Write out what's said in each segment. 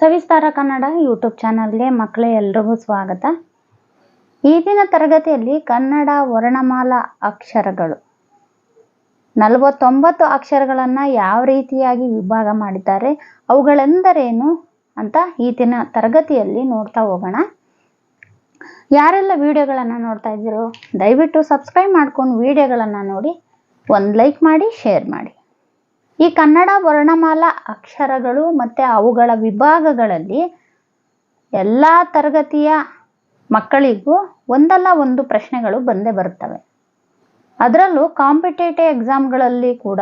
ಸವಿಸ್ತಾರ Kannada YouTube ಚಾನಲ್ಗೆ ಮಕ್ಕಳೇ ಎಲ್ರಿಗೂ ಸ್ವಾಗತ. ಈ ದಿನ ತರಗತಿಯಲ್ಲಿ ಕನ್ನಡ ವರ್ಣಮಾಲಾ ಅಕ್ಷರಗಳು. ನಲವತ್ತೊಂಬತ್ತು ಅಕ್ಷರಗಳನ್ನು ಯಾವ ರೀತಿಯಾಗಿ ವಿಭಾಗ ಮಾಡಿದ್ದಾರೆ, ಅವುಗಳೆಂದರೇನು ಅಂತ ಈ ದಿನ ತರಗತಿಯಲ್ಲಿ ನೋಡ್ತಾ ಹೋಗೋಣ. ಯಾರೆಲ್ಲ ವಿಡಿಯೋಗಳನ್ನು ನೋಡ್ತಾ ಇದ್ದೀರೋ ದಯವಿಟ್ಟು ಸಬ್ಸ್ಕ್ರೈಬ್ ಮಾಡ್ಕೊಂಡು ವಿಡಿಯೋಗಳನ್ನು ನೋಡಿ, ಒಂದು ಲೈಕ್ ಮಾಡಿ, ಶೇರ್ ಮಾಡಿ. ಈ ಕನ್ನಡ ವರ್ಣಮಾಲಾ ಅಕ್ಷರಗಳು ಮತ್ತು ಅವುಗಳ ವಿಭಾಗಗಳಲ್ಲಿ ಎಲ್ಲ ತರಗತಿಯ ಮಕ್ಕಳಿಗೂ ಒಂದಲ್ಲ ಒಂದು ಪ್ರಶ್ನೆಗಳು ಬಂದೇ ಬರುತ್ತವೆ. ಅದರಲ್ಲೂ ಕಾಂಪಿಟೇಟಿವ್ ಎಕ್ಸಾಮ್ಗಳಲ್ಲಿ ಕೂಡ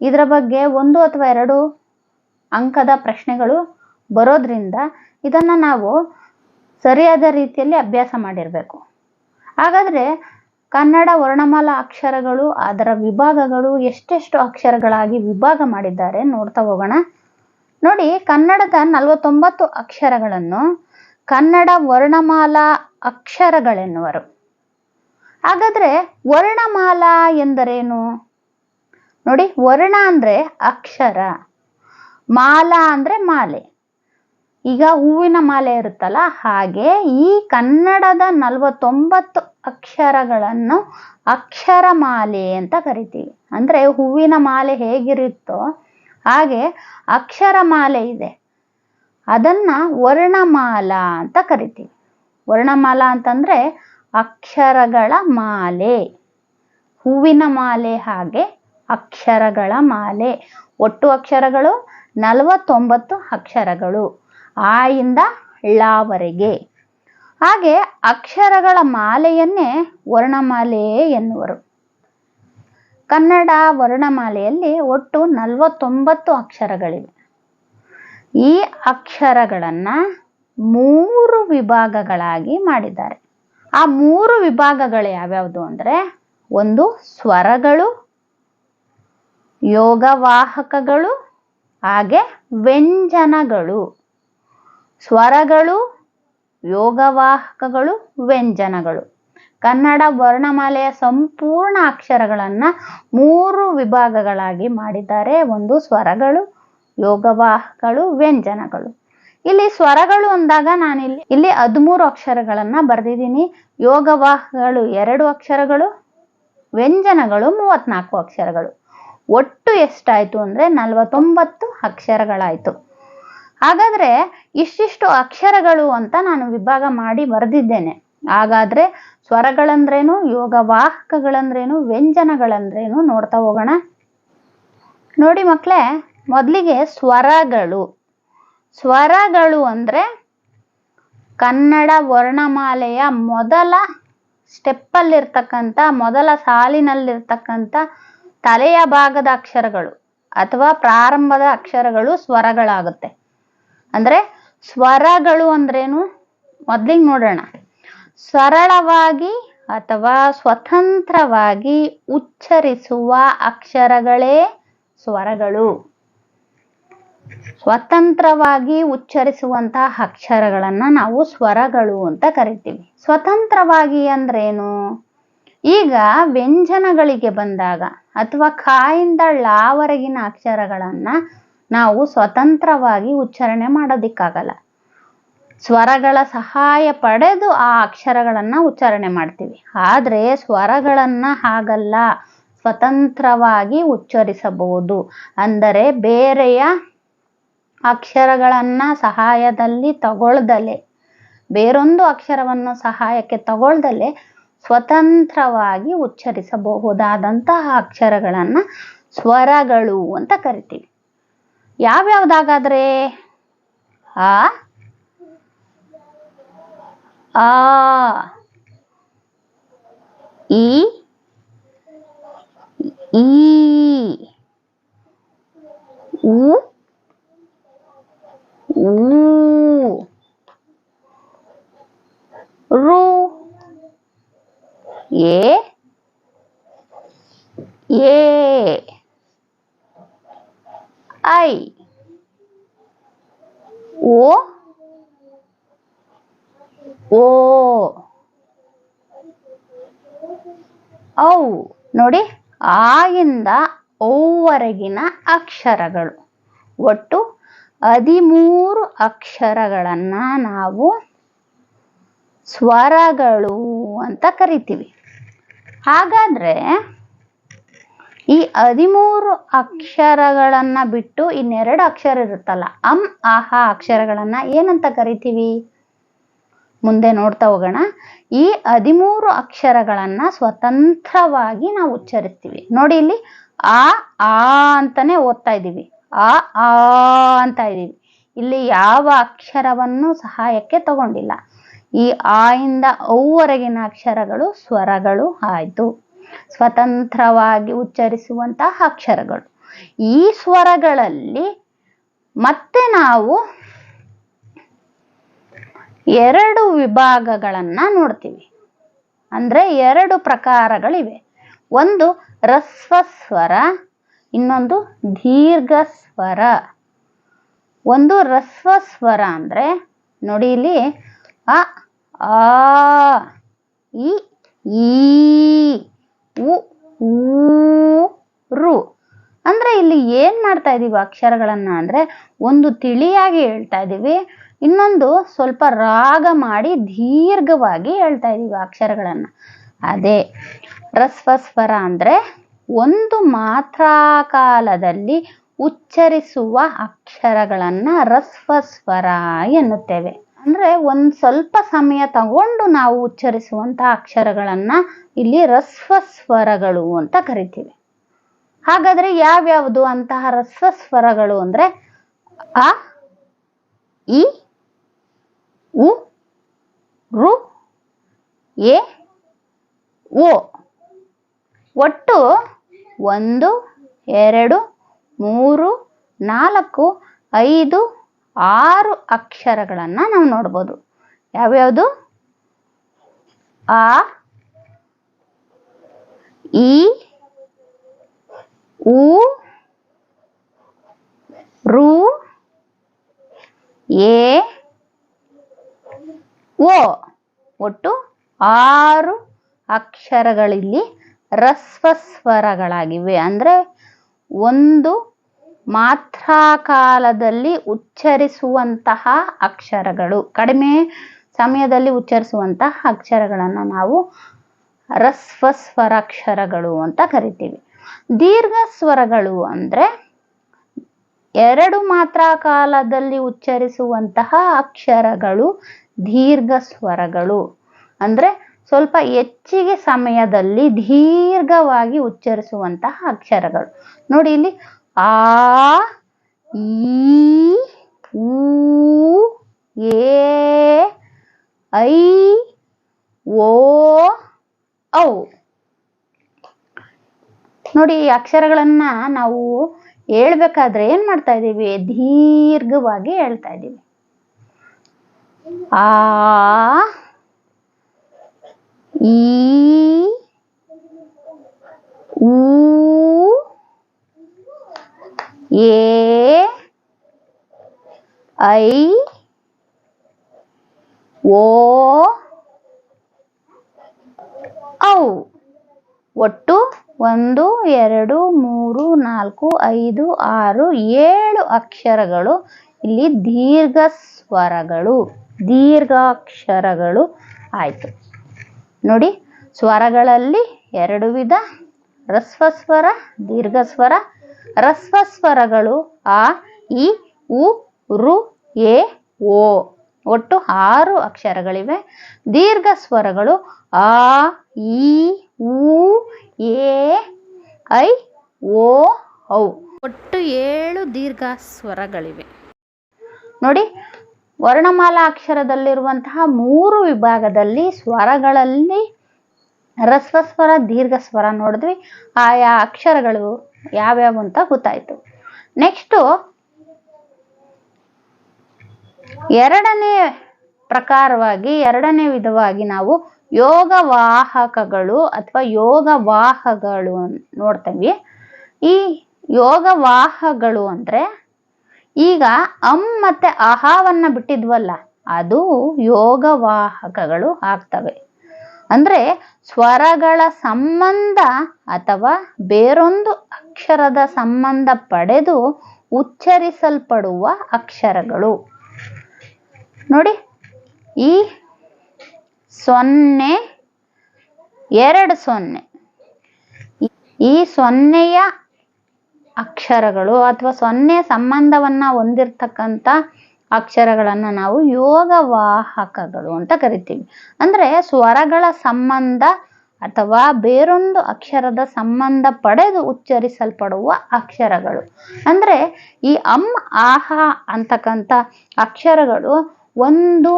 ಇದರ ಬಗ್ಗೆ ಒಂದು ಅಥವಾ ಎರಡು ಅಂಕದ ಪ್ರಶ್ನೆಗಳು ಬರೋದ್ರಿಂದ ಇದನ್ನು ನಾವು ಸರಿಯಾದ ರೀತಿಯಲ್ಲಿ ಅಭ್ಯಾಸ ಮಾಡಿರಬೇಕು. ಹಾಗಾದರೆ ಕನ್ನಡ ವರ್ಣಮಾಲಾ ಅಕ್ಷರಗಳು, ಅದರ ವಿಭಾಗಗಳು ಎಷ್ಟೆಷ್ಟು ಅಕ್ಷರಗಳಾಗಿ ವಿಭಾಗ ಮಾಡಿದ್ದಾರೆ ನೋಡ್ತಾ ಹೋಗೋಣ. ನೋಡಿ, ಕನ್ನಡದ ನಲವತ್ತೊಂಬತ್ತು ಅಕ್ಷರಗಳನ್ನು ಕನ್ನಡ ವರ್ಣಮಾಲಾ ಅಕ್ಷರಗಳೆನ್ನುವರು. ಹಾಗಾದರೆ ವರ್ಣಮಾಲಾ ಎಂದರೇನು? ನೋಡಿ, ವರ್ಣ ಅಂದರೆ ಅಕ್ಷರ, ಮಾಲಾ ಅಂದರೆ ಮಾಲೆ. ಈಗ ಹೂವಿನ ಮಾಲೆ ಇರುತ್ತಲ್ಲ, ಹಾಗೆ ಈ ಕನ್ನಡದ ನಲವತ್ತೊಂಬತ್ತು ಅಕ್ಷರಗಳನ್ನು ಅಕ್ಷರಮಾಲೆ ಅಂತ ಕರಿತೀವಿ. ಅಂದರೆ ಹೂವಿನ ಮಾಲೆ ಹೇಗಿರುತ್ತೋ ಹಾಗೆ ಅಕ್ಷರಮಾಲೆ ಇದೆ. ಅದನ್ನ ವರ್ಣಮಾಲಾ ಅಂತ ಕರಿತೀವಿ. ವರ್ಣಮಾಲಾ ಅಂತಂದ್ರೆ ಅಕ್ಷರಗಳ ಮಾಲೆ. ಹೂವಿನ ಮಾಲೆ ಹಾಗೆ ಅಕ್ಷರಗಳ ಮಾಲೆ. ಒಟ್ಟು ಅಕ್ಷರಗಳು ನಲವತ್ತೊಂಬತ್ತು ಅಕ್ಷರಗಳು. ಆಯಿಂದ ಳವರೆಗೆ ಹಾಗೆ ಅಕ್ಷರಗಳ ಮಾಲೆಯನ್ನೇ ವರ್ಣಮಾಲೆ ಎನ್ನುವರು. ಕನ್ನಡ ವರ್ಣಮಾಲೆಯಲ್ಲಿ ಒಟ್ಟು ನಲವತ್ತೊಂಬತ್ತು ಅಕ್ಷರಗಳಿವೆ. ಈ ಅಕ್ಷರಗಳನ್ನು ಮೂರು ವಿಭಾಗಗಳಾಗಿ ಮಾಡಿದ್ದಾರೆ. ಆ ಮೂರು ವಿಭಾಗಗಳು ಯಾವ್ಯಾವುದು ಅಂದರೆ ಒಂದು ಸ್ವರಗಳು, ಯೋಗವಾಹಕಗಳು, ಹಾಗೆ ವ್ಯಂಜನಗಳು. ಸ್ವರಗಳು ಯೋಗವಾಹಕಗಳು, ವ್ಯಂಜನಗಳು. ಕನ್ನಡ ವರ್ಣಮಾಲೆಯ ಸಂಪೂರ್ಣ ಅಕ್ಷರಗಳನ್ನು ಮೂರು ವಿಭಾಗಗಳಾಗಿ ಮಾಡಿದ್ದಾರೆ. ಒಂದು ಸ್ವರಗಳು, ಯೋಗವಾಹಕಗಳು, ವ್ಯಂಜನಗಳು. ಇಲ್ಲಿ ಸ್ವರಗಳು ಅಂದಾಗ ನಾನಿಲ್ಲಿ, ಇಲ್ಲಿ ಹದಿಮೂರು ಅಕ್ಷರಗಳನ್ನು ಬರೆದಿದ್ದೀನಿ. ಯೋಗವಾಹಕಗಳು ಎರಡು ಅಕ್ಷರಗಳು, ವ್ಯಂಜನಗಳು ಮೂವತ್ನಾಲ್ಕು ಅಕ್ಷರಗಳು. ಒಟ್ಟು ಎಷ್ಟಾಯಿತು ಅಂದರೆ ನಲವತ್ತೊಂಬತ್ತು ಅಕ್ಷರಗಳಾಯಿತು. ಹಾಗಾದರೆ ಇಷ್ಟಿಷ್ಟು ಅಕ್ಷರಗಳು ಅಂತ ನಾನು ವಿಭಾಗ ಮಾಡಿ ಬರೆದಿದ್ದೇನೆ. ಹಾಗಾದರೆ ಸ್ವರಗಳಂದ್ರೇನು, ಯೋಗವಾಹಕಗಳಂದ್ರೇನು, ವ್ಯಂಜನಗಳಂದ್ರೇನು ನೋಡ್ತಾ ಹೋಗೋಣ. ನೋಡಿ ಮಕ್ಕಳೇ ಮೊದಲಿಗೆ ಸ್ವರಗಳು. ಸ್ವರಗಳು ಅಂದರೆ ಕನ್ನಡ ವರ್ಣಮಾಲೆಯ ಮೊದಲ ಸ್ಟೆಪ್ಪಲ್ಲಿರ್ತಕ್ಕಂಥ, ಮೊದಲ ಸಾಲಿನಲ್ಲಿರ್ತಕ್ಕಂಥ ತಲೆಯ ಭಾಗದ ಅಕ್ಷರಗಳು ಅಥವಾ ಪ್ರಾರಂಭದ ಅಕ್ಷರಗಳು ಸ್ವರಗಳಾಗುತ್ತೆ. ಅಂದರೆ ಸ್ವರಗಳು ಅಂದ್ರೇನು? ಮೊದಲಿಗೆ ನೋಡೋಣ. ಸರಳವಾಗಿ ಅಥವಾ ಸ್ವತಂತ್ರವಾಗಿ ಉಚ್ಚರಿಸುವ ಅಕ್ಷರಗಳೇ ಸ್ವರಗಳು. ಸ್ವತಂತ್ರವಾಗಿ ಉಚ್ಚರಿಸುವಂತಹ ಅಕ್ಷರಗಳನ್ನು ನಾವು ಸ್ವರಗಳು ಅಂತ ಕರಿತೀವಿ. ಸ್ವತಂತ್ರವಾಗಿ ಅಂದ್ರೇನು? ಈಗ ವ್ಯಂಜನಗಳಿಗೆ ಬಂದಾಗ ಅಥವಾ ಕಾಯಿಂದ ಳಾವರೆಗಿನ ಅಕ್ಷರಗಳನ್ನು ನಾವು ಸ್ವತಂತ್ರವಾಗಿ ಉಚ್ಚಾರಣೆ ಮಾಡೋದಿಕ್ಕಾಗಲ್ಲ. ಸ್ವರಗಳ ಸಹಾಯ ಪಡೆದು ಆ ಅಕ್ಷರಗಳನ್ನು ಉಚ್ಚಾರಣೆ ಮಾಡ್ತೀವಿ. ಆದರೆ ಸ್ವರಗಳನ್ನು ಹಾಗಲ್ಲ. ಸ್ವತಂತ್ರವಾಗಿ ಉಚ್ಚರಿಸಬಹುದು. ಅಂದರೆ ಬೇರೆಯ ಅಕ್ಷರಗಳನ್ನು ಸಹಾಯದಲ್ಲಿ ತಗೊಳ್ದಲೆ, ಬೇರೊಂದು ಅಕ್ಷರವನ್ನು ಸಹಾಯಕ್ಕೆ ತಗೊಳ್ದಲೆ ಸ್ವತಂತ್ರವಾಗಿ ಉಚ್ಚರಿಸಬಹುದಾದಂತಹ ಅಕ್ಷರಗಳನ್ನು ಸ್ವರಗಳು ಅಂತ ಕರಿತೀವಿ. ಯಾವ್ಯಾವ್ದಾಗಾದ್ರೆ? ಆ? ಆ. ಈ. ಈ ಉ ಊ ರು ಎ ಎ ಐ ಓ ಓ ಔ ನೋಡಿ ಆಗಿಂದ ಅಕ್ಷರಗಳು. ಒಟ್ಟು ಹದಿಮೂರು ಅಕ್ಷರಗಳನ್ನ ನಾವು ಸ್ವರಗಳು ಅಂತ ಕರಿತೀವಿ. ಹಾಗಾದ್ರೆ ಈ ಹದಿಮೂರು ಅಕ್ಷರಗಳನ್ನ ಬಿಟ್ಟು ಇನ್ನೆರಡು ಅಕ್ಷರ ಇರುತ್ತಲ್ಲ, ಅಂ, ಆಹ ಅಕ್ಷರಗಳನ್ನ ಏನಂತ ಕರಿತೀವಿ? ಮುಂದೆ ನೋಡ್ತಾ ಹೋಗೋಣ. ಈ ಹದಿಮೂರು ಅಕ್ಷರಗಳನ್ನ ಸ್ವತಂತ್ರವಾಗಿ ನಾವು ಉಚ್ಚರಿಸ್ತೀವಿ. ನೋಡಿ ಇಲ್ಲಿ ಆ ಆ ಅಂತಾನೆ ಓದ್ತಾ ಇದ್ದೀವಿ. ಆ ಆ ಅಂತ ಇದ್ದೀವಿ. ಇಲ್ಲಿ ಯಾವ ಅಕ್ಷರವನ್ನು ಸಹಾಯಕ್ಕೆ ತಗೊಂಡಿಲ್ಲ. ಈ ಆ ಇಂದ ಅಕ್ಷರಗಳು ಸ್ವರಗಳು ಆಯ್ತು. ಸ್ವತಂತ್ರವಾಗಿ ಉಚ್ಚರಿಸುವಂತಹ ಅಕ್ಷರಗಳು. ಈ ಸ್ವರಗಳಲ್ಲಿ ಮತ್ತೆ ನಾವು ಎರಡು ವಿಭಾಗಗಳನ್ನ ನೋಡ್ತೀವಿ. ಅಂದ್ರೆ ಎರಡು ಪ್ರಕಾರಗಳಿವೆ. ಒಂದು ರಸ್ವ ಸ್ವರ ಇನ್ನೊಂದು ದೀರ್ಘ ಸ್ವರ ಒಂದು ರಸ್ವ ಸ್ವರ ಅಂದ್ರೆ ನೋಡಿ ಇಲ್ಲಿ, ಅ, ಆ, ಇ, ಈ, ಉ, ಊ, ರು. ಅಂದ್ರೆ ಇಲ್ಲಿ ಏನು ಮಾಡ್ತಾ ಇದ್ದೀವಿ ಅಕ್ಷರಗಳನ್ನು ಅಂದ್ರೆ ಒಂದು ತಿಳಿಯಾಗಿ ಹೇಳ್ತಾ ಇದ್ದೀವಿ ಇನ್ನೊಂದು ಸ್ವಲ್ಪ ರಾಗ ಮಾಡಿ ದೀರ್ಘವಾಗಿ ಹೇಳ್ತಾ ಇದ್ದೀವಿ ಅಕ್ಷರಗಳನ್ನು. ಅದೇ. ರಸ್ವ ಸ್ವರ ಅಂದ್ರೆ ಒಂದು ಮಾತ್ರಾ ಕಾಲದಲ್ಲಿ ಉಚ್ಚರಿಸುವ ಅಕ್ಷರಗಳನ್ನು ರಸ್ವ ಸ್ವರ ಎನ್ನುತ್ತೇವೆ. ಅಂದ್ರೆ ಒಂದು ಸ್ವಲ್ಪ ಸಮಯ ತಗೊಂಡು ನಾವು ಉಚ್ಚರಿಸುವಂತ ಅಕ್ಷರಗಳನ್ನು ಇಲ್ಲಿ ರಸ್ವ ಸ್ವರಗಳು ಅಂತ ಕರಿತೀವಿ. ಹಾಗಾದ್ರೆ ಯಾವ್ಯಾವುದು ಅಂತಹ ರಸ್ವ ಸ್ವರಗಳು ಅಂದ್ರೆ ಅ, ಇ, ಉ, ರು, ಎ, ಓ. ಒಟ್ಟು ಒಂದು, ಎರಡು, ಮೂರು, ನಾಲ್ಕು, ಐದು, ಆರು ಅಕ್ಷರಗಳನ್ನು ನಾವು ನೋಡ್ಬೋದು. ಯಾವ್ಯಾವುದು? ಆ, ಈ, ಉ, ರು, ಎ ಓ ಒಟ್ಟು ಆರು ಅಕ್ಷರಗಳಿಲ್ಲಿ ರಸ್ವ ಸ್ವರಗಳಾಗಿವೆ ಅಂದ್ರೆ ಒಂದು ಮಾತ್ರಾ ಕಾಲದಲ್ಲಿ ಉಚ್ಚರಿಸುವಂತಹ ಅಕ್ಷರಗಳು. ಕಡಿಮೆ ಸಮಯದಲ್ಲಿ ಉಚ್ಚರಿಸುವಂತಹ ಅಕ್ಷರಗಳನ್ನು ನಾವು ರಸ್ವ ಸ್ವರಾಕ್ಷರಗಳು ಅಂತ ಕರಿತೀವಿ. ದೀರ್ಘ ಸ್ವರಗಳು ಅಂದರೆ ಎರಡು ಮಾತ್ರ ಕಾಲದಲ್ಲಿ ಉಚ್ಚರಿಸುವಂತಹ ಅಕ್ಷರಗಳು ದೀರ್ಘ ಸ್ವರಗಳು ಅಂದ್ರೆ ಸ್ವಲ್ಪ ಹೆಚ್ಚಿಗೆ ಸಮಯದಲ್ಲಿ ದೀರ್ಘವಾಗಿ ಉಚ್ಚರಿಸುವಂತಹ ಅಕ್ಷರಗಳು. ನೋಡಿ ಇಲ್ಲಿ, ಆ, ಈ, ಊ ಏ ಐ, ಓ, ಔ. ನೋಡಿ ಈ ಅಕ್ಷರಗಳನ್ನ ನಾವು ಹೇಳ್ಬೇಕಾದ್ರೆ ಏನ್ ಮಾಡ್ತಾ ಇದ್ದೀವಿ? ದೀರ್ಘವಾಗಿ ಹೇಳ್ತಾ ಇದ್ದೀವಿ. ಆ ಈ ಊ, ಎ, ಐ, ಓ, ಒಟ್ಟು ಒಂದು, ಎರಡು, ಮೂರು, ನಾಲ್ಕು, ಐದು, ಆರು, ಏಳು ಅಕ್ಷರಗಳು. ಇಲ್ಲಿ ದೀರ್ಘ ಸ್ವರಗಳು ದೀರ್ಘಾಕ್ಷರಗಳು. ಆಯ್ತು. ನೋಡಿ, ಸ್ವರಗಳಲ್ಲಿ ಎರಡು ವಿಧ ರಸ್ವ ಸ್ವರ ದೀರ್ಘ ಸ್ವರ ರಸ್ವ ಸ್ವರಗಳು ಆ ಇ ಉ, ರು, ಎ, ಓ. ಒಟ್ಟು ಆರು ಅಕ್ಷರಗಳಿವೆ. ದೀರ್ಘ ಸ್ವರಗಳು ಆ ಇ ಉ, ಎ, ಐ, ಓ, ಔ. ಒಟ್ಟು ಏಳು ದೀರ್ಘ ಸ್ವರಗಳಿವೆ ನೋಡಿ ವರ್ಣಮಾಲಾ ಅಕ್ಷರದಲ್ಲಿರುವಂತಹ ಮೂರು ವಿಭಾಗದಲ್ಲಿ ಸ್ವರಗಳಲ್ಲಿ ರಸ್ವ ಸ್ವರ ದೀರ್ಘ ಸ್ವರ ನೋಡಿದ್ವಿ. ಆಯಾ ಅಕ್ಷರಗಳು ಯಾವ್ಯಾವು ಅಂತ ಗೊತ್ತಾಯಿತು. ನೆಕ್ಸ್ಟು ಎರಡನೇ ಪ್ರಕಾರವಾಗಿ, ಎರಡನೇ ವಿಧವಾಗಿ ನಾವು ಯೋಗ ವಾಹಕಗಳು ಅಥವಾ ಯೋಗ ವಾಹಗಳು ನೋಡ್ತೀವಿ. ಈ ಯೋಗ ವಾಹಗಳು ಅಂದ್ರೆ ಈಗ ಅಂ ಮತ್ತೆ ಅಹಾವನ್ನ ಬಿಟ್ಟಿದ್ವಲ್ಲ, ಅದು ಯೋಗವಾಹಕಗಳು ಆಗ್ತವೆ. ಅಂದ್ರೆ ಸ್ವರಗಳ ಸಂಬಂಧ ಅಥವಾ ಬೇರೊಂದು ಅಕ್ಷರದ ಸಂಬಂಧ ಪಡೆದು ಉಚ್ಚರಿಸಲ್ಪಡುವ ಅಕ್ಷರಗಳು. ನೋಡಿ, ಈ ಸೊನ್ನೆ, ಎರಡು ಸೊನ್ನೆ. ಈ ಸೊನ್ನೆಯ ಅಕ್ಷರಗಳು ಅಥವಾ ಸೊನ್ನೆ ಸಂಬಂಧವನ್ನು ಹೊಂದಿರ್ತಕ್ಕಂಥ ಅಕ್ಷರಗಳನ್ನು ನಾವು ಯೋಗವಾಹಕಗಳು ಅಂತ ಕರಿತೀವಿ. ಅಂದ್ರೆ ಸ್ವರಗಳ ಸಂಬಂಧ ಅಥವಾ ಬೇರೊಂದು ಅಕ್ಷರದ ಸಂಬಂಧ ಪಡೆದು ಉಚ್ಚರಿಸಲ್ಪಡುವ ಅಕ್ಷರಗಳು. ಅಂದ್ರೆ ಈ ಅಮ್ ಆಹ ಅಂತಕ್ಕಂಥ ಅಕ್ಷರಗಳು ಒಂದು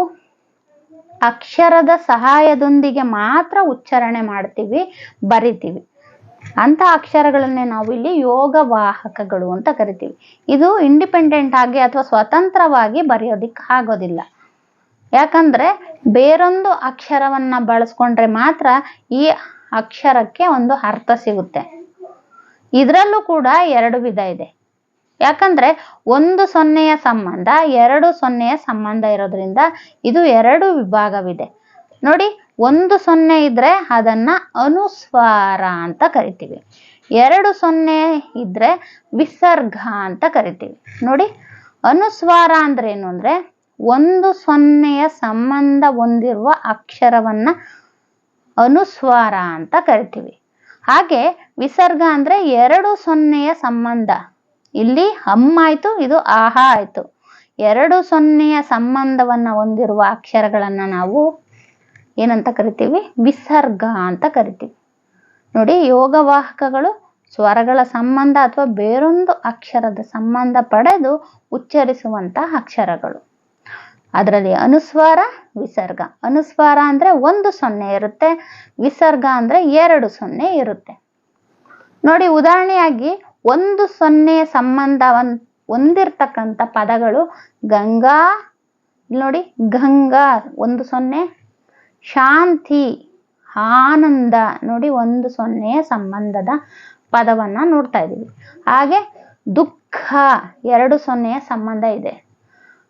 ಅಕ್ಷರದ ಸಹಾಯದೊಂದಿಗೆ ಮಾತ್ರ ಉಚ್ಚಾರಣೆ ಮಾಡ್ತೀವಿ, ಬರಿತೀವಿ. ಅಂತ ಅಕ್ಷರಗಳನ್ನೇ ನಾವು ಇಲ್ಲಿ ಯೋಗವಾಹಕಗಳು ಅಂತ ಕರಿತೀವಿ. ಇದು ಇಂಡಿಪೆಂಡೆಂಟ್ ಆಗಿ ಅಥವಾ ಸ್ವತಂತ್ರವಾಗಿ ಬರೆಯೋದಿಕ್ಕೆ ಆಗೋದಿಲ್ಲ. ಯಾಕಂದ್ರೆ ಬೇರೊಂದು ಅಕ್ಷರವನ್ನ ಬಳಸ್ಕೊಂಡ್ರೆ ಮಾತ್ರ ಈ ಅಕ್ಷರಕ್ಕೆ ಒಂದು ಅರ್ಥ ಸಿಗುತ್ತೆ. ಇದರಲ್ಲೂ ಕೂಡ ಎರಡು ವಿಧ ಇದೆ. ಯಾಕಂದ್ರೆ ಒಂದು ಸೊನ್ನೆಯ ಸಂಬಂಧ, ಎರಡು ಸೊನ್ನೆಯ ಸಂಬಂಧ ಇರೋದ್ರಿಂದ ಇದು ಎರಡು ವಿಭಾಗವಿದೆ. ನೋಡಿ, ಒಂದು ಸೊನ್ನೆ ಇದ್ರೆ ಅದನ್ನ ಅನುಸ್ವಾರ ಅಂತ ಕರಿತೀವಿ. ಎರಡು ಸೊನ್ನೆ ಇದ್ರೆ ವಿಸರ್ಗ ಅಂತ ಕರಿತೀವಿ. ನೋಡಿ, ಅನುಸ್ವಾರ ಅಂದ್ರೆ ಏನು ಅಂದ್ರೆ ಒಂದು ಸೊನ್ನೆಯ ಸಂಬಂಧ ಹೊಂದಿರುವ ಅಕ್ಷರವನ್ನ ಅನುಸ್ವಾರ ಅಂತ ಕರಿತೀವಿ. ಹಾಗೆ ವಿಸರ್ಗ ಅಂದ್ರೆ ಎರಡು ಸೊನ್ನೆಯ ಸಂಬಂಧ. ಇಲ್ಲಿ ಹಮ್ ಆಯ್ತು, ಇದು ಆಹಾ ಆಯ್ತು. ಎರಡು ಸೊನ್ನೆಯ ಸಂಬಂಧವನ್ನ ಹೊಂದಿರುವ ಅಕ್ಷರಗಳನ್ನ ನಾವು ಏನಂತ ಕರಿತೀವಿ? ವಿಸರ್ಗ ಅಂತ ಕರಿತೀವಿ. ನೋಡಿ, ಯೋಗವಾಹಕಗಳು ಸ್ವರಗಳ ಸಂಬಂಧ ಅಥವಾ ಬೇರೊಂದು ಅಕ್ಷರದ ಸಂಬಂಧ ಪಡೆದು ಉಚ್ಚರಿಸುವಂತಹ ಅಕ್ಷರಗಳು. ಅದರಲ್ಲಿ ಅನುಸ್ವಾರ, ವಿಸರ್ಗ. ಅನುಸ್ವಾರ ಅಂದ್ರೆ ಒಂದು ಸೊನ್ನೆ ಇರುತ್ತೆ, ವಿಸರ್ಗ ಅಂದ್ರೆ ಎರಡು ಸೊನ್ನೆ ಇರುತ್ತೆ. ನೋಡಿ, ಉದಾಹರಣೆಯಾಗಿ ಒಂದು ಸೊನ್ನೆಯ ಸಂಬಂಧ ಹೊಂದಿರ್ತಕ್ಕಂಥ ಪದಗಳು ಗಂಗಾ ನೋಡಿ ಗಂಗಾ ಒಂದು ಸೊನ್ನೆ. ಶಾಂತಿ, ಆನಂದ ನೋಡಿ ಒಂದು ಸೊನ್ನೆಯ ಸಂಬಂಧದ ಪದವನ್ನ ನೋಡ್ತಾ ಇದ್ದೀವಿ. ಹಾಗೆ ದುಃಖ ಎರಡು ಸೊನ್ನೆಯ ಸಂಬಂಧ ಇದೆ.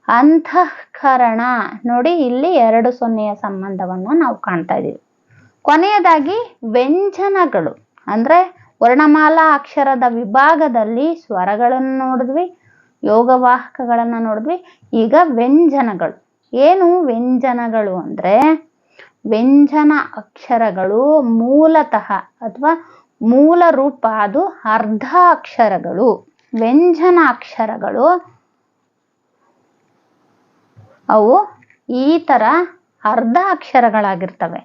ಅಂತಃಕರಣ ನೋಡಿ ಇಲ್ಲಿ ಎರಡು ಸೊನ್ನೆಯ ಸಂಬಂಧವನ್ನು ನಾವು ಕಾಣ್ತಾ ಇದ್ದೀವಿ. ಕೊನೆಯದಾಗಿ ವ್ಯಂಜನಗಳು ಅಂದ್ರೆ ವರ್ಣಮಾಲಾ ಅಕ್ಷರದ ವಿಭಾಗದಲ್ಲಿ ಸ್ವರಗಳನ್ನು ನೋಡಿದ್ವಿ, ಯೋಗವಾಹಕಗಳನ್ನು ನೋಡಿದ್ವಿ. ಈಗ ವ್ಯಂಜನಗಳು. ಏನು ವ್ಯಂಜನಗಳು ಅಂದ್ರೆ ವ್ಯಂಜನ ಅಕ್ಷರಗಳು ಮೂಲತಃ ಅಥವಾ ಮೂಲ ರೂಪ ಅದು ಅರ್ಧ ಅಕ್ಷರಗಳು. ವ್ಯಂಜನ ಅಕ್ಷರಗಳು ಅವು ಈ ತರ ಅರ್ಧ ಅಕ್ಷರಗಳಾಗಿರ್ತವೆ.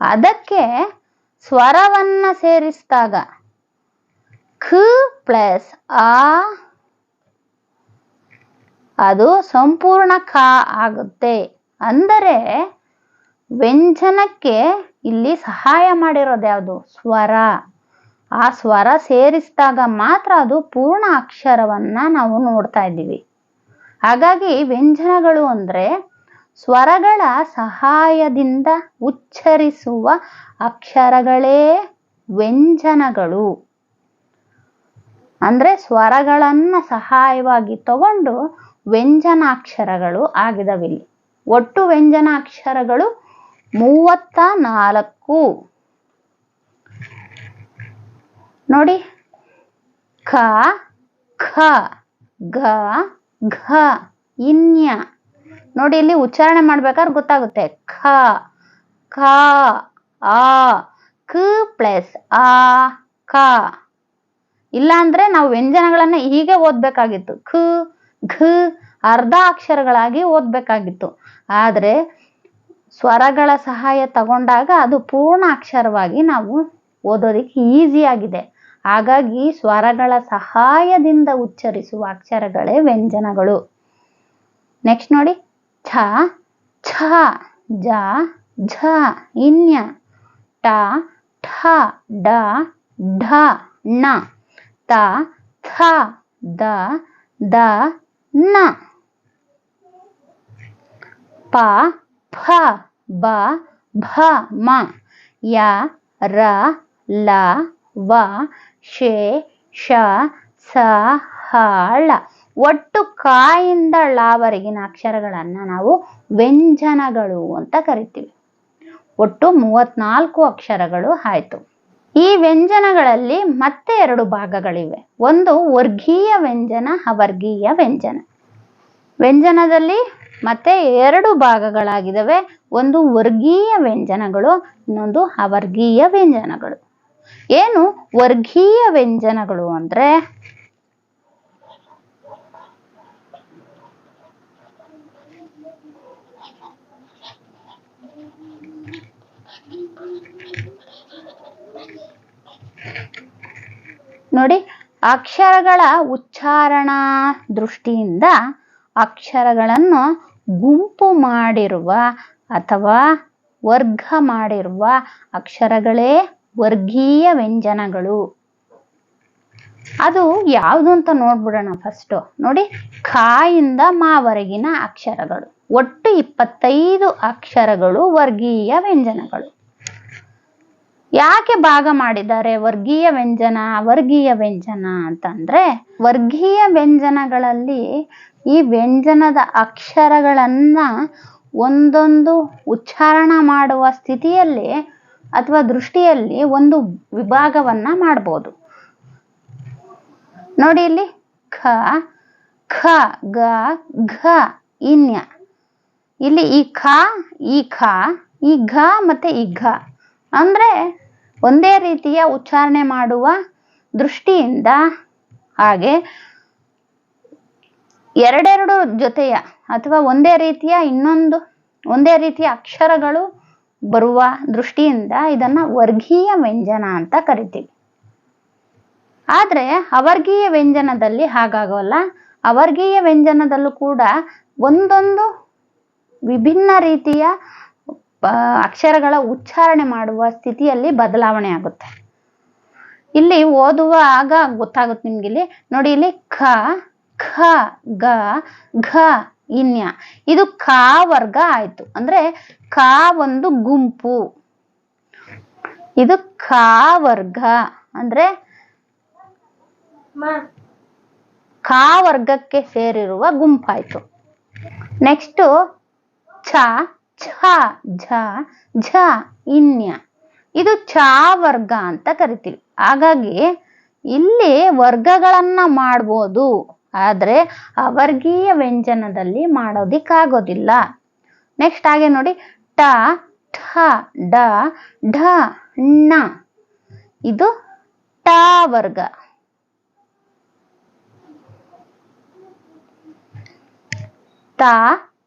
ಅದಕ್ಕೆ ಸ್ವರವನ್ನ ಸೇರಿಸಿದಾಗ ಖ ಪ್ಲಸ್ ಆ ಅದು ಸಂಪೂರ್ಣ ಖ ಆಗುತ್ತೆ. ಅಂದರೆ ವ್ಯಂಜನಕ್ಕೆ ಇಲ್ಲಿ ಸಹಾಯ ಮಾಡಿರೋದು ಯಾವುದು? ಸ್ವರ. ಆ ಸ್ವರ ಸೇರಿಸಿದಾಗ ಮಾತ್ರ ಅದು ಪೂರ್ಣ ಅಕ್ಷರವನ್ನ ನಾವು ನೋಡ್ತಾ ಇದ್ದೀವಿ. ಹಾಗಾಗಿ ವ್ಯಂಜನಗಳು ಅಂದ್ರೆ ಸ್ವರಗಳ ಸಹಾಯದಿಂದ ಉಚ್ಚರಿಸುವ ಅಕ್ಷರಗಳೇ ವ್ಯಂಜನಗಳು. ಅಂದ್ರೆ ಸ್ವರಗಳನ್ನ ಸಹಾಯವಾಗಿ ತಗೊಂಡು ವ್ಯಂಜನಾಕ್ಷರಗಳು ಆಗಿದವಿಲ್ಲಿ ಒಟ್ಟು ವ್ಯಂಜನಾಕ್ಷರಗಳು ಮೂವತ್ತ ನಾಲ್ಕು ನೋಡಿ. ಖ ಖ ಗ ಘ, ಇನ್ಯ. ನೋಡಿ, ಇಲ್ಲಿ ಉಚ್ಚಾರಣೆ ಮಾಡ್ಬೇಕಾದ್ರೆ ಗೊತ್ತಾಗುತ್ತೆ. ಖ ಖ, ಆ, ಕ ಪ್ಲಸ್ ಆ, ಕ. ಇಲ್ಲ ಅಂದ್ರೆ ನಾವು ವ್ಯಂಜನಗಳನ್ನ ಹೀಗೆ ಓದ್ಬೇಕಾಗಿತ್ತು. ಖ, ಘ, ಅರ್ಧ ಅಕ್ಷರಗಳಾಗಿ ಓದ್ಬೇಕಾಗಿತ್ತು. ಆದ್ರೆ ಸ್ವರಗಳ ಸಹಾಯ ತಗೊಂಡಾಗ ಅದು ಪೂರ್ಣ ಅಕ್ಷರವಾಗಿ ನಾವು ಓದೋದಕ್ಕೆ ಈಸಿ ಆಗಿದೆ ಹಾಗಾಗಿ ಸ್ವರಗಳ ಸಹಾಯದಿಂದ ಉಚ್ಚರಿಸುವ ಅಕ್ಷರಗಳೇ ವ್ಯಂಜನಗಳು. ನೆಕ್ಸ್ಟ್ ನೋಡಿ. ಛ ಛ, ಜ, ಝ ಇನ್ಯ ಟ ಠ ಡ ಢ, ಣ, ತ, ಥ, ದ ದ ನ ಪ ಫ ಬ, ಭ, ಮ. ಯ, ರ, ಲ, ವ, ಶೆ, ಶ, ಸ, ಹ, ಳ. ಒಟ್ಟು ಕಾಯಿಂದ ಳವರೆಗಿನ ಅಕ್ಷರಗಳನ್ನ ನಾವು ವ್ಯಂಜನಗಳು ಅಂತ ಕರಿತೀವಿ. ಒಟ್ಟು ಮೂವತ್ನಾಲ್ಕು ಅಕ್ಷರಗಳು ಆಯ್ತು. ಈ ವ್ಯಂಜನಗಳಲ್ಲಿ ಮತ್ತೆ ಎರಡು ಭಾಗಗಳಿವೆ. ಒಂದು ವರ್ಗೀಯ ವ್ಯಂಜನ ಅವರ್ಗೀಯ ವ್ಯಂಜನ. ವ್ಯಂಜನದಲ್ಲಿ ಮತ್ತೆ ಎರಡು ಭಾಗಗಳಾಗಿದ್ದಾವೆ. ಒಂದು ವರ್ಗೀಯ ವ್ಯಂಜನಗಳು, ಇನ್ನೊಂದು ಅವರ್ಗೀಯ ವ್ಯಂಜನಗಳು. ಏನು ವರ್ಗೀಯ ವ್ಯಂಜನಗಳು ಅಂದ್ರೆ? ನೋಡಿ, ಅಕ್ಷರಗಳ ಉಚ್ಚಾರಣಾ ದೃಷ್ಟಿಯಿಂದ ಅಕ್ಷರಗಳನ್ನು ಗುಂಪು ಮಾಡಿರುವ ಅಥವಾ ವರ್ಗ ಮಾಡಿರುವ ಅಕ್ಷರಗಳೇ ವರ್ಗೀಯ ವ್ಯಂಜನಗಳು. ಅದು ಯಾವುದು ಅಂತ ನೋಡ್ಬಿಡೋಣ ಫಸ್ಟು ನೋಡಿ ಕಾಯಿಂದ ಮಾವರೆಗಿನ ಅಕ್ಷರಗಳು. ಒಟ್ಟು ಇಪ್ಪತ್ತೈದು ಅಕ್ಷರಗಳು ವರ್ಗೀಯ ವ್ಯಂಜನಗಳು. ಯಾಕೆ ಭಾಗ ಮಾಡಿದ್ದಾರೆ? ವರ್ಗೀಯ ವ್ಯಂಜನ ವರ್ಗೀಯ ವ್ಯಂಜನ ಅಂತಂದ್ರೆ ವರ್ಗೀಯ ವ್ಯಂಜನಗಳಲ್ಲಿ ಈ ವ್ಯಂಜನದ ಅಕ್ಷರಗಳನ್ನ ಒಂದೊಂದು ಉಚ್ಚಾರಣ ಮಾಡುವ ಸ್ಥಿತಿಯಲ್ಲಿ ಅಥವಾ ದೃಷ್ಟಿಯಲ್ಲಿ ಒಂದು ವಿಭಾಗವನ್ನ ಮಾಡ್ಬೋದು. ನೋಡಿ ಇಲ್ಲಿ, ಖ ಖ, ಗ, ಘ, ಇನ್ಯ. ಇಲ್ಲಿ ಈ ಖ ಈ ಖ, ಈ ಘ ಮತ್ತೆ ಈ ಘ. ಅಂದ್ರೆ ಒಂದೇ ರೀತಿಯ ಉಚ್ಚಾರಣೆ ಮಾಡುವ ದೃಷ್ಟಿಯಿಂದ ಹಾಗೆ ಎರಡೆರಡು ಜೊತೆಯ ಅಥವಾ ಒಂದೇ ರೀತಿಯ ಇನ್ನೊಂದು, ಒಂದೇ ರೀತಿಯ ಅಕ್ಷರಗಳು ಬರುವ ದೃಷ್ಟಿಯಿಂದ ಇದನ್ನ ವರ್ಗೀಯ ವ್ಯಂಜನ ಅಂತ ಕರಿತೀವಿ. ಆದರೆ ಅವರ್ಗೀಯ ವ್ಯಂಜನದಲ್ಲಿ ಹಾಗಾಗೋಲ್ಲ. ಅವರ್ಗೀಯ ವ್ಯಂಜನದಲ್ಲೂ ಕೂಡ ಒಂದೊಂದು ವಿಭಿನ್ನ ರೀತಿಯ ಅಕ್ಷರಗಳ ಉಚ್ಚಾರಣೆ ಮಾಡುವ ಸ್ಥಿತಿಯಲ್ಲಿ ಬದಲಾವಣೆ ಆಗುತ್ತೆ. ಇಲ್ಲಿ ಓದುವಾಗ ಗೊತ್ತಾಗುತ್ತೆ ನಿಮ್ಗೆ ಇಲ್ಲಿ. ನೋಡಿ ಇಲ್ಲಿ ಖ ಖ, ಗ, ಘ, ಇನ್ಯ. ಇದು ಖ ವರ್ಗ ಆಯ್ತು. ಅಂದ್ರೆ ಖ ಒಂದು ಗುಂಪು. ಇದು ಖ ವರ್ಗ. ಅಂದ್ರೆ ಖ ವರ್ಗಕ್ಕೆ ಸೇರಿರುವ ಗುಂಪಾಯ್ತು. ನೆಕ್ಸ್ಟ್ ಛ ಛ, ಝ ಝ, ಇನ್ಯ. ಇದು ಛ ವರ್ಗ ಅಂತ ಕರಿತೀವಿ. ಹಾಗಾಗಿ ಇಲ್ಲಿ ವರ್ಗಗಳನ್ನ ಮಾಡ್ಬೋದು. ಆದರೆ ಅವರ್ಗೀಯ ವ್ಯಂಜನದಲ್ಲಿ ಮಾಡೋದಿಕ್ಕಾಗೋದಿಲ್ಲ. ನೆಕ್ಸ್ಟ್ ಹಾಗೆ ನೋಡಿ. ಟ, ಠ, ಡ, ಢ, ಣ. ಇದು ಟ ವರ್ಗ. ತ,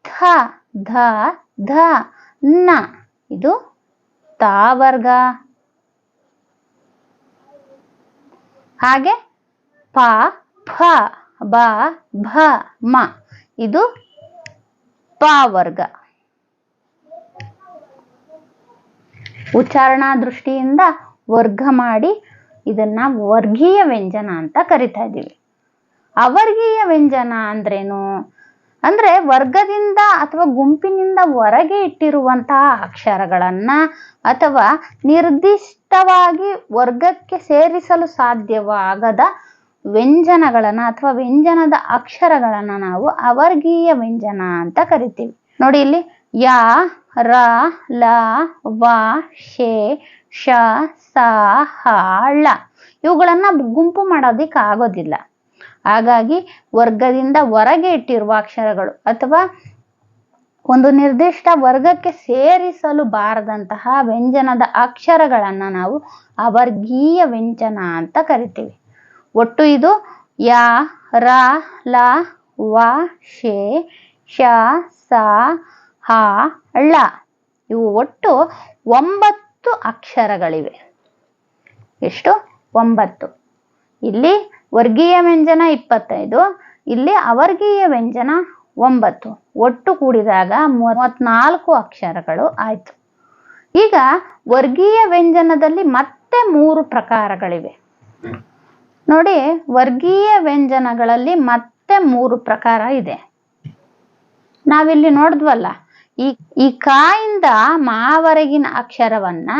ಥ, ಧ ಧ, ನ. ಇದು ತ ವರ್ಗ. ಹಾಗೆ ಪ ಫ ಬ, ಭ, ಮ. ಇದು ಪ ವರ್ಗ. ಉಚ್ಚಾರಣಾ ದೃಷ್ಟಿಯಿಂದ ವರ್ಗ ಮಾಡಿ ಇದನ್ನ ವರ್ಗೀಯ ವ್ಯಂಜನ ಅಂತ ಕರಿತಾ ಇದ್ದೀವಿ ಅವರ್ಗೀಯ ವ್ಯಂಜನ ಅಂದ್ರೇನು? ಅಂದ್ರೆ ವರ್ಗದಿಂದ ಅಥವಾ ಗುಂಪಿನಿಂದ ಹೊರಗೆ ಇಟ್ಟಿರುವಂತಹ ಅಕ್ಷರಗಳನ್ನು ಅಥವಾ ನಿರ್ದಿಷ್ಟವಾಗಿ ವರ್ಗಕ್ಕೆ ಸೇರಿಸಲು ಸಾಧ್ಯವಾಗದ ವ್ಯಂಜನಗಳನ್ನು ಅಥವಾ ವ್ಯಂಜನದ ಅಕ್ಷರಗಳನ್ನು ನಾವು ಅವರ್ಗೀಯ ವ್ಯಂಜನ ಅಂತ ಕರಿತೀವಿ. ನೋಡಿ ಇಲ್ಲಿ ಯ, ರ, ಲ, ವ, ಶೇ ಶ ಸ, ಹ, ಳ. ಇವುಗಳನ್ನು ಗುಂಪು ಮಾಡೋದಿಕ್ಕೆ ಆಗೋದಿಲ್ಲ ಹಾಗಾಗಿ ವರ್ಗದಿಂದ ಹೊರಗೆ ಇಟ್ಟಿರುವ ಅಕ್ಷರಗಳು ಅಥವಾ ಒಂದು ನಿರ್ದಿಷ್ಟ ವರ್ಗಕ್ಕೆ ಸೇರಿಸಲು ಬಾರದಂತಹ ವ್ಯಂಜನದ ಅಕ್ಷರಗಳನ್ನು ನಾವು ಅವರ್ಗೀಯ ವ್ಯಂಜನ ಅಂತ ಕರಿತೀವಿ. ಒಟ್ಟು ಇದು ಯ, ರ, ಲ, ವ, ಶೇ, ಶ, ಸ, ಹ, ಳ. ಇವು ಒಟ್ಟು ಒಂಬತ್ತು ಅಕ್ಷರಗಳಿವೆ. ಎಷ್ಟು? ಒಂಬತ್ತು. ಇಲ್ಲಿ ವರ್ಗೀಯ ವ್ಯಂಜನ ಇಪ್ಪತ್ತೈದು, ಇಲ್ಲಿ ಅವರ್ಗೀಯ ವ್ಯಂಜನ ಒಂಬತ್ತು. ಒಟ್ಟು ಕೂಡಿದಾಗ ಮೂವತ್ನಾಲ್ಕು ಅಕ್ಷರಗಳು ಆಯ್ತು. ಈಗ ವರ್ಗೀಯ ವ್ಯಂಜನದಲ್ಲಿ ಮತ್ತೆ ಮೂರು ಪ್ರಕಾರಗಳಿವೆ. ನೋಡಿ, ವರ್ಗೀಯ ವ್ಯಂಜನಗಳಲ್ಲಿ ಮತ್ತೆ ಮೂರು ಪ್ರಕಾರ ಇದೆ. ನಾವಿಲ್ಲಿ ನೋಡಿದ್ವಲ್ಲ, ಈ ಈ ಕಾಯಿಂದ ಮಾವರೆಗಿನ ಅಕ್ಷರವನ್ನ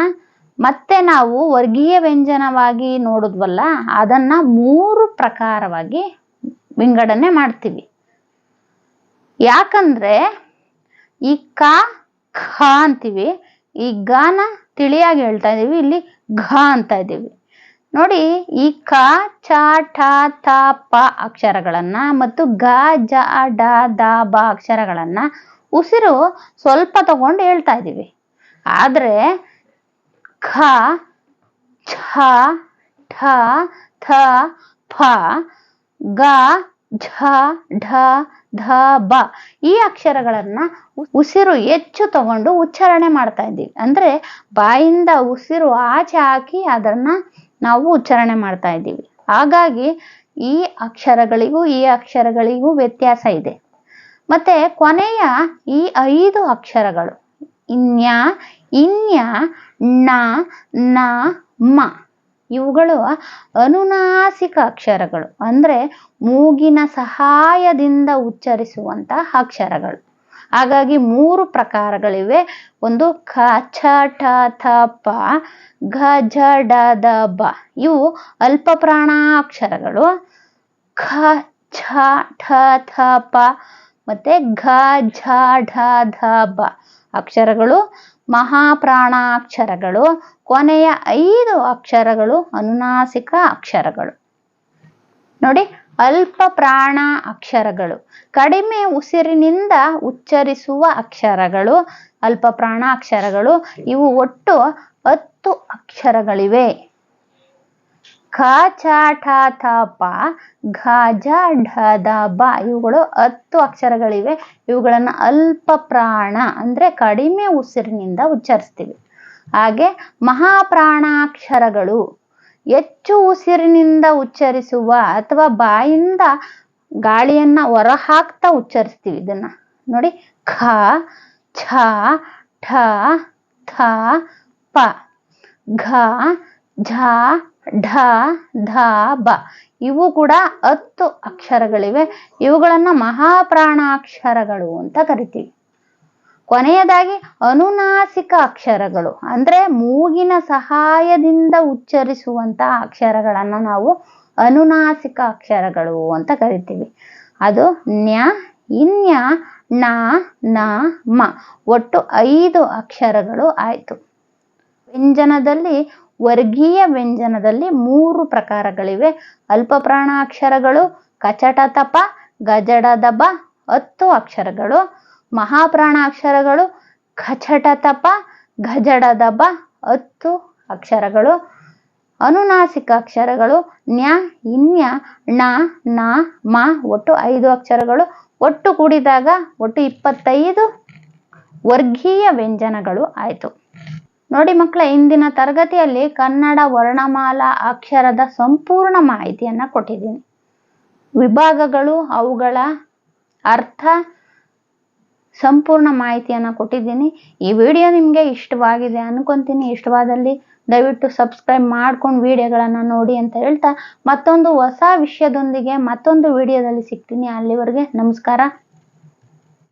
ಮತ್ತೆ ನಾವು ವರ್ಗೀಯ ವ್ಯಂಜನವಾಗಿ ನೋಡಿದ್ವಲ್ಲ, ಅದನ್ನ ಮೂರು ಪ್ರಕಾರವಾಗಿ ವಿಂಗಡಣೆ ಮಾಡ್ತೀವಿ. ಯಾಕಂದ್ರೆ ಈ ಕ, ಖ ಅಂತೀವಿ, ಈ ಗಾನ ತಿಳಿಯಾಗಿ ಹೇಳ್ತಾ ಇದ್ದೀವಿ ಇಲ್ಲಿ ಘ ಅಂತ ಇದ್ದೀವಿ ನೋಡಿ, ಈ ಕ, ಚ, ಠ, ಥ, ಪ ಅಕ್ಷರಗಳನ್ನ ಮತ್ತು ಗ, ಜ, ಡ, ದ, ಬ ಅಕ್ಷರಗಳನ್ನ ಉಸಿರು ಸ್ವಲ್ಪ ತಗೊಂಡು ಹೇಳ್ತಾ ಇದ್ದೀವಿ ಆದ್ರೆ ಖ ಛ ಠ ಥ ಫ ಗ ಝ ಢ ಧ ಬ ಈ ಅಕ್ಷರಗಳನ್ನು ಉಸಿರು ಹೆಚ್ಚು ತಗೊಂಡು ಉಚ್ಚಾರಣೆ ಮಾಡ್ತಾ ಇದ್ದೀವಿ. ಅಂದ್ರೆ ಬಾಯಿಂದ ಉಸಿರು ಆಚೆ ಹಾಕಿ ಅದನ್ನ ನಾವು ಉಚ್ಚಾರಣೆ ಮಾಡ್ತಾ ಇದ್ದೀವಿ. ಹಾಗಾಗಿ ಈ ಅಕ್ಷರಗಳಿಗೂ ಈ ಅಕ್ಷರಗಳಿಗೂ ವ್ಯತ್ಯಾಸ ಇದೆ. ಮತ್ತೆ ಕೊನೆಯ ಈ ಐದು ಅಕ್ಷರಗಳು. ಇನ್ಯ ಇನ್ಯ ಣ ನ, ಮ. ಇವುಗಳು ಅನುನಾಸಿಕ ಅಕ್ಷರಗಳು. ಅಂದರೆ ಮೂಗಿನ ಸಹಾಯದಿಂದ ಉಚ್ಚರಿಸುವಂತಹ ಅಕ್ಷರಗಳು. ಹಾಗಾಗಿ ಮೂರು ಪ್ರಕಾರಗಳಿವೆ. ಒಂದು ಖ ಛ ಠ, ಥ, ಪ, ಘ ಝ ಡ, ದ, ಬ. ಇವು ಅಲ್ಪ ಪ್ರಾಣಾಕ್ಷರಗಳು ಖ, ಛ, ಠ, ಥ, ಪ. ಮತ್ತೆ ಘ, ಝ, ಢ, ಧ, ಬ. ಅಕ್ಷರಗಳು, ಮಹಾಪ್ರಾಣಾಕ್ಷರಗಳು, ಕೊನೆಯ ಐದು ಅಕ್ಷರಗಳು, ಅನುನಾಸಿಕ ಅಕ್ಷರಗಳು. ನೋಡಿ ಅಲ್ಪ ಪ್ರಾಣ ಅಕ್ಷರಗಳು ಕಡಿಮೆ ಉಸಿರಿನಿಂದ ಉಚ್ಚರಿಸುವ ಅಕ್ಷರಗಳು ಅಲ್ಪ ಪ್ರಾಣ ಅಕ್ಷರಗಳು ಇವು ಒಟ್ಟು ಹತ್ತು ಅಕ್ಷರಗಳಿವೆ. ಖ ಚ ಠ ಥ ಪ ಘ ಜ ಢ ದ ಬ ಇವುಗಳು ಹತ್ತು ಅಕ್ಷರಗಳಿವೆ. ಇವುಗಳನ್ನು ಅಲ್ಪ ಪ್ರಾಣ ಅಂದ್ರೆ ಕಡಿಮೆ ಉಸಿರಿನಿಂದ ಉಚ್ಚರಿಸ್ತೀವಿ. ಹಾಗೆ ಮಹಾಪ್ರಾಣಾಕ್ಷರಗಳು, ಹೆಚ್ಚು ಉಸಿರಿನಿಂದ ಉಚ್ಚರಿಸುವ ಅಥವಾ ಬಾಯಿಂದ ಗಾಳಿಯನ್ನ ಹೊರಹಾಕ್ತಾ ಉಚ್ಚರಿಸ್ತೀವಿ ಇದನ್ನ. ನೋಡಿ, ಖ, ಛ, ಠ, ಥ, ಪ, ಘ ಝ, ಢ, ಧ, ಬ. ಇವು ಕೂಡ ಹತ್ತು ಅಕ್ಷರಗಳಿವೆ. ಇವುಗಳನ್ನ ಮಹಾಪ್ರಾಣಾಕ್ಷರಗಳು ಅಂತ ಕರಿತೀವಿ. ಕೊನೆಯದಾಗಿ ಅನುನಾಸಿಕ ಅಕ್ಷರಗಳು. ಅಂದ್ರೆ ಮೂಗಿನ ಸಹಾಯದಿಂದ ಉಚ್ಚರಿಸುವಂತಹ ಅಕ್ಷರಗಳನ್ನ ನಾವು ಅನುನಾಸಿಕ ಅಕ್ಷರಗಳು ಅಂತ ಕರಿತೀವಿ. ಅದು ನ್ಯ, ಇನ್ಯ, ನ ನ, ಮ. ಒಟ್ಟು ಐದು ಅಕ್ಷರಗಳು ಆಯ್ತು. ವ್ಯಂಜನದಲ್ಲಿ ವರ್ಗೀಯ ವ್ಯಂಜನದಲ್ಲಿ ಮೂರು ಪ್ರಕಾರಗಳಿವೆ. ಅಲ್ಪ ಪ್ರಾಣಾಕ್ಷರಗಳು, ಕಚಟ ತಪ, ಗಜಡ ದಬ, ಹತ್ತು ಅಕ್ಷರಗಳು. ಮಹಾಪ್ರಾಣಾಕ್ಷರಗಳು ಖಚಟ ತಪ, ಗಜಡ ದಬ, ಹತ್ತು ಅಕ್ಷರಗಳು. ಅನುನಾಸಿಕ ಅಕ್ಷರಗಳು, ನ್ಯ, ಇನ್ಯ, ಣ, ನ, ಮ, ಒಟ್ಟು ಐದು ಅಕ್ಷರಗಳು. ಒಟ್ಟು ಕೂಡಿದಾಗ ಒಟ್ಟು ಇಪ್ಪತ್ತೈದು ವರ್ಗೀಯ ವ್ಯಂಜನಗಳು ಆಯಿತು. ನೋಡಿ ಮಕ್ಕಳ, ಇಂದಿನ ತರಗತಿಯಲ್ಲಿ ಕನ್ನಡ ವರ್ಣಮಾಲಾ ಅಕ್ಷರದ ಸಂಪೂರ್ಣ ಮಾಹಿತಿಯನ್ನ ಕೊಟ್ಟಿದ್ದೀನಿ. ವಿಭಾಗಗಳು, ಅವುಗಳ ಅರ್ಥ ಸಂಪೂರ್ಣ ಮಾಹಿತಿಯನ್ನು ಕೊಟ್ಟಿದ್ದೀನಿ. ಈ ವಿಡಿಯೋ ನಿಮಗೆ ಇಷ್ಟವಾಗಿದೆ ಅನ್ಕೊಂತೀನಿ. ಇಷ್ಟವಾದಲ್ಲಿ ದಯವಿಟ್ಟು ಸಬ್ಸ್ಕ್ರೈಬ್ ಮಾಡ್ಕೊಂಡು ವಿಡಿಯೋಗಳನ್ನು ನೋಡಿ ಅಂತ ಹೇಳ್ತಾ ಮತ್ತೊಂದು ಹೊಸ ವಿಷಯದೊಂದಿಗೆ ಮತ್ತೊಂದು ವಿಡಿಯೋದಲ್ಲಿ ಸಿಗ್ತೀನಿ. ಅಲ್ಲಿವರೆಗೆ ನಮಸ್ಕಾರ.